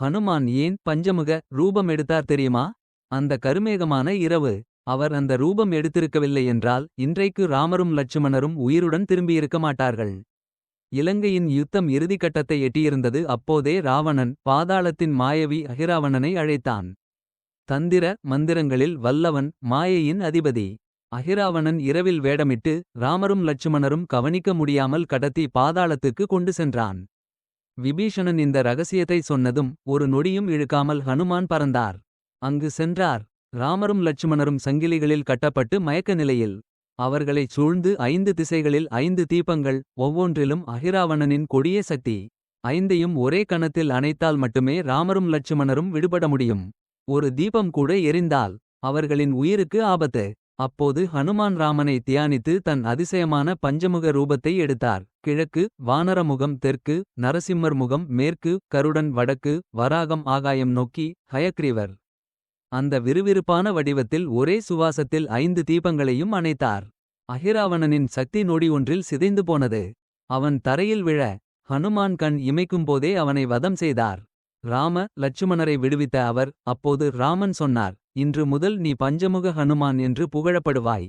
ஹனுமான் ஏன் பஞ்சமுக ரூபம் எடுத்தார் தெரியுமா? அந்த கருமேகமான இரவு அவர் அந்த ரூபம் எடுத்திருக்கவில்லை என்றால் இன்றைக்கு ராமரும் லட்சுமணரும் உயிருடன் திரும்பியிருக்க மாட்டார்கள். இலங்கையின் யுத்தம் இறுதிக்கட்டத்தை எட்டியிருந்தது அப்போதே ராவணன் பாதாளத்தின் மாயவி அகிராவணனை அழைத்தான். தந்திர மந்திரங்களில் வல்லவன் மாயையின் அதிபதி. அகிராவணன் இரவில் வேடமிட்டு ராமரும் லட்சுமணரும் கவனிக்க முடியாமல் கடத்தி பாதாளத்துக்கு கொண்டு சென்றான். விபீஷணன் இந்த ரகசியத்தை சொன்னதும் ஒரு நொடியும் இழுக்காமல் ஹனுமான் பறந்தார். அங்கு சென்றார். ராமரும் லட்சுமணரும் சங்கிலிகளில் கட்டப்பட்டு மயக்க நிலையில். அவர்களைச் சூழ்ந்து ஐந்து திசைகளில் ஐந்து தீபங்கள் ஒவ்வொன்றிலும் அகிராவணனின் கொடிய சக்தி. ஐந்தையும் ஒரே கணத்தில் அணைத்தால் மட்டுமே ராமரும் லட்சுமணரும் விடுபட முடியும். ஒரு தீபம் கூட எரிந்தால் அவர்களின் உயிருக்கு ஆபத்து. அப்போது ஹனுமான் ராமனை தியானித்து தன் அதிசயமான பஞ்சமுக ரூபத்தை எடுத்தார். கிழக்கு வானரமுகம் தெற்கு நரசிம்மர் முகம் மேற்கு கருடன் வடக்கு வராகம் ஆகாயம் நோக்கி ஹயக்ரீவர். அந்த விறுவிறுப்பான வடிவத்தில் ஒரே சுவாசத்தில் ஐந்து தீபங்களையும் அணைத்தார். அகிராவணனின் சக்தி நொடி ஒன்றில் சிதைந்து போனது. அவன் தரையில் விழ ஹனுமான் கண் இமைக்கும்போதே அவனை வதம் செய்தார். ராம லட்சுமணரை விடுவித்த அவர் அப்போது ராமன் சொன்னார் இன்று முதல் நீ பஞ்சமுக ஹனுமான் என்று புகழப்படுவாய்.